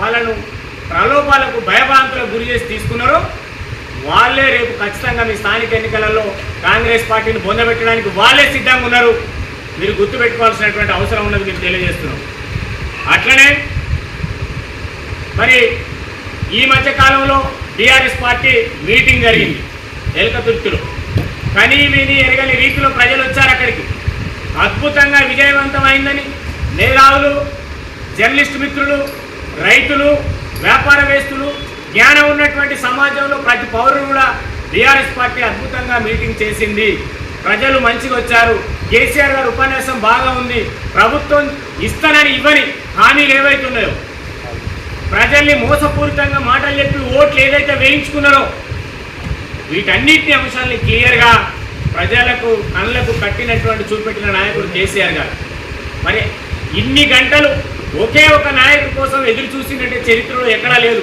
వాళ్ళను ప్రలోభాలకు భయభ్రాంతులకు గురి చేసి తీసుకున్నారో వాళ్ళే రేపు ఖచ్చితంగా మీ స్థానిక ఎన్నికలలో కాంగ్రెస్ పార్టీని బొందబెట్టడానికి వాళ్ళే సిద్ధంగా ఉన్నారు. మీరు గుర్తుపెట్టుకోవాల్సినటువంటి అవసరం ఉన్నది మీకు తెలియజేస్తున్నాం. అట్లనే మరి ఈ మధ్య కాలంలో బీఆర్ఎస్ పార్టీ మీటింగ్ జరిగింది. ఎలకతుర్తిలో. కనీ విని ఎరగని రీతిలో ప్రజలు వచ్చారు అక్కడికి. అద్భుతంగా విజయవంతమైందని మేధావులు జర్నలిస్ట్ మిత్రులు రైతులు వ్యాపారవేస్తులు జ్ఞానం ఉన్నటువంటి సమాజంలో ప్రతి పౌరుడు కూడా బీఆర్ఎస్ పార్టీ అద్భుతంగా మీటింగ్ చేసింది. ప్రజలు మంచిగా వచ్చారు. కేసీఆర్ గారు ఉపన్యాసం బాగా ఉంది. ప్రభుత్వం ఇస్తానని ఇవ్వని హామీలు ఏవైతున్నాయో ప్రజల్ని మోసపూరితంగా మాటలు చెప్పి ఓట్లు ఏదైతే వేయించుకున్నారో వీటన్నిటి అంశాలని క్లియర్గా ప్రజలకు కళ్ళకు కట్టినటువంటి చూపెట్టిన నాయకుడు కేసీఆర్ గారు. మరి ఇన్ని గంటలు ఒకే ఒక నాయకుడి కోసం ఎదురు చూసినట్టే చరిత్రలో ఎక్కడా లేదు.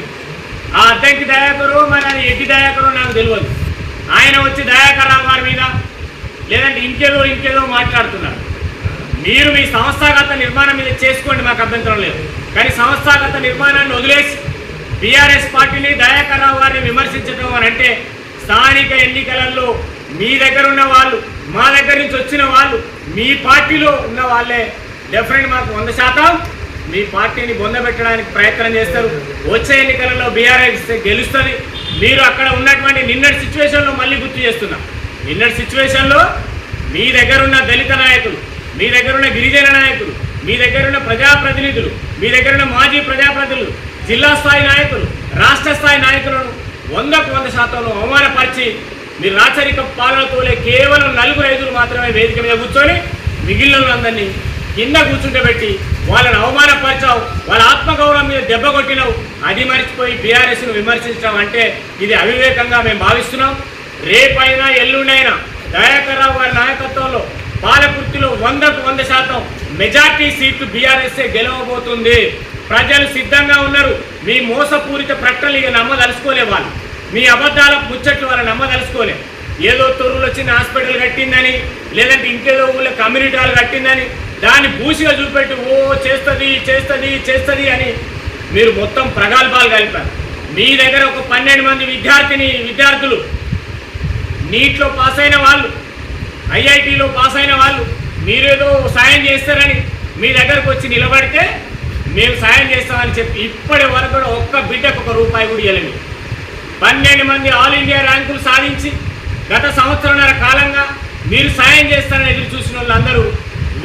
ఆ అద్దంకి దయాకరు మరి అది ఎడ్డి దయాకరు నాకు తెలియదు ఆయన వచ్చి దయాకర్ రావు గారి మీద లేదంటే ఇంకేదో ఇంకేదో మాట్లాడుతున్నారు. మీరు మీ సంస్థాగత నిర్మాణం మీద చేసుకోండి మాకు అభ్యంతరం లేదు. కానీ సంస్థాగత నిర్మాణాన్ని వదిలేసి బీఆర్ఎస్ పార్టీని దయాకర్ రావు గారిని విమర్శించడం అని అంటే స్థానిక ఎన్నికలలో మీ దగ్గర ఉన్న వాళ్ళు మా దగ్గర నుంచి వచ్చిన వాళ్ళు మీ పార్టీలో ఉన్న వాళ్ళే. డెఫినెట్ మాకు వంద శాతం మీ పార్టీని బొందబెట్టడానికి ప్రయత్నం చేస్తారు. వచ్చే ఎన్నికలలో బీఆర్ఎస్ గెలుస్తుంది. మీరు అక్కడ ఉన్నటువంటి నిన్నటి సిచ్యువేషన్లో మళ్ళీ గుర్తు చేస్తున్నా. నిన్నటి సిచ్యువేషన్లో మీ దగ్గరున్న దళిత నాయకులు మీ దగ్గరున్న గిరిజన నాయకులు మీ దగ్గరున్న ప్రజాప్రతినిధులు మీ దగ్గరున్న మాజీ ప్రజాప్రతినిధులు జిల్లా స్థాయి నాయకులు రాష్ట్ర స్థాయి నాయకులను వందకు వంద శాతంలో అవమానపరిచి మీరు రాచరిక పాలనతోలే కేవలం నలుగురు ఐదుగురు మాత్రమే వేదిక మీద కూర్చొని మిగిలిన అందరినీ కింద కూర్చుంటే పెట్టి వాళ్ళని అవమానపరిచావు వాళ్ళ ఆత్మగౌరవం మీద దెబ్బ కొట్టినావు అది మర్చిపోయి బీఆర్ఎస్ను విమర్శించడం అంటే ఇది అవివేకంగా మేము భావిస్తున్నాం. రేపైనా ఎల్లుండైనా దయాకర్ రావు గారి నాయకత్వంలో పాలకుర్తిలో వందకు వంద శాతం మెజార్టీ సీట్లు బీఆర్ఎస్ఏ గెలవబోతుంది. ప్రజలు సిద్ధంగా ఉన్నారు. మీ మోసపూరిత ప్రకటనలు ఇక నమ్మదలుచుకోలే వాళ్ళు. మీ అబద్ధాల ముచ్చట్లు వాళ్ళు నమ్మదలుచుకోలే. ఏదో తొర్రులు వచ్చిన హాస్పిటల్ కట్టిందని లేదంటే ఇంకేదో ఊళ్ళో కమ్యూనిటీ హాల్ కట్టిందని దాన్ని భూసిగా చూపెట్టి ఓ చేస్తుంది చేస్తుంది చేస్తుంది అని మీరు మొత్తం ప్రగల్భాలు కలిపారు. మీ దగ్గర ఒక పన్నెండు మంది విద్యార్థిని విద్యార్థులు నీట్లో పాస్ అయిన వాళ్ళు ఐఐటిలో పాస్ అయిన వాళ్ళు మీరేదో సాయం చేస్తారని మీ దగ్గరకు వచ్చి నిలబడితే మేము సాయం చేస్తామని చెప్పి ఇప్పటి వరకు కూడా ఒక్క బిడ్డకు ఒక రూపాయి కూడా ఇవ్వలేము పన్నెండు మంది ఆల్ ఇండియా ర్యాంకులు సాధించి గత సంవత్సరంన్నర కాలంగా మీరు సాయం చేస్తారని ఎదురు చూసిన వాళ్ళందరూ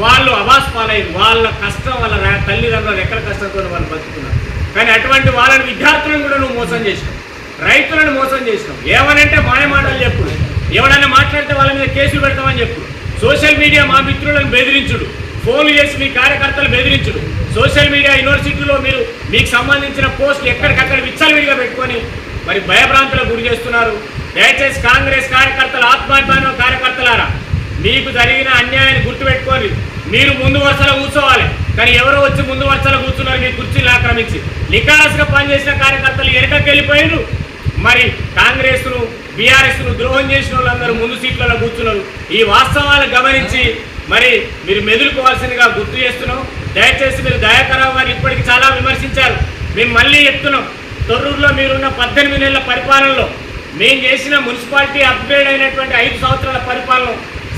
వాళ్ళు అవాస్ వాళ్ళ కష్టం వాళ్ళ తల్లిదండ్రులు ఎక్కడ కష్టంతో వాళ్ళు బతుకుతున్నారు. కానీ అటువంటి వాళ్ళని విద్యార్థులను కూడా నువ్వు మోసం చేసినావు. రైతులను మోసం చేసినావు. ఏమనంటే మాయ మాటలు చెప్పు. ఎవడన్నా మాట్లాడితే వాళ్ళ మీద కేసులు పెడతామని చెప్పు. సోషల్ మీడియా మా మిత్రులను బెదిరించుడు. ఫోన్లు చేసి మీ కార్యకర్తలు బెదిరించుడు. సోషల్ మీడియా యూనివర్సిటీలో మీరు మీకు సంబంధించిన పోస్టులు ఎక్కడికక్కడ విచ్చలవిడిగా పెట్టుకొని మరి భయభ్రాంతులకు గురి చేస్తున్నారు. దయచేసి కాంగ్రెస్ కార్యకర్తలు ఆత్మాభిమానం కార్యకర్తలారా మీకు జరిగిన అన్యాయాన్ని గుర్తుపెట్టుకోండి మీరు ముందు వరుసలో కూర్చోవాలి. కానీ ఎవరో వచ్చి ముందు వరుసలో కూర్చున్నారు మీ కుర్చీలు ఆక్రమించి. నికారస్గా పనిచేసిన కార్యకర్తలు వెనకకి వెళ్ళిపోయారు మరి కాంగ్రెస్ను బీఆర్ఎస్ను ద్రోహం చేసిన వాళ్ళందరూ ముందు సీట్లలో కూర్చున్నారు. ఈ వాస్తవాలు గమనించి మరి మీరు మెదులుకోవాల్సిందిగా గుర్తు చేస్తున్నాం. దయచేసి మీరు దయాకరావు గారు ఇప్పటికి చాలా విమర్శించారు. మేము మళ్ళీ చెప్తున్నాం. తొర్రూరులో మీరున్న పద్దెనిమిది నెలల పరిపాలనలో మేము చేసిన మున్సిపాలిటీ అప్గ్రేడ్ అయినటువంటి ఐదు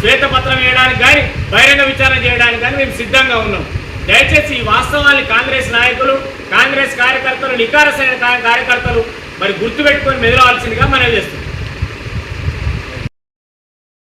శ్వేతపత్రం వేయడానికి కానీ బహిరంగ విచారణ చేయడానికి కానీ మేము సిద్ధంగా ఉన్నాం. దయచేసి ఈ వాస్తవాన్ని కాంగ్రెస్ నాయకులు కాంగ్రెస్ కార్యకర్తలు నికారసైన కార్యకర్తలు మరి గుర్తుపెట్టుకొని మెదలవలసిందిగా మనం చేస్తున్నాం.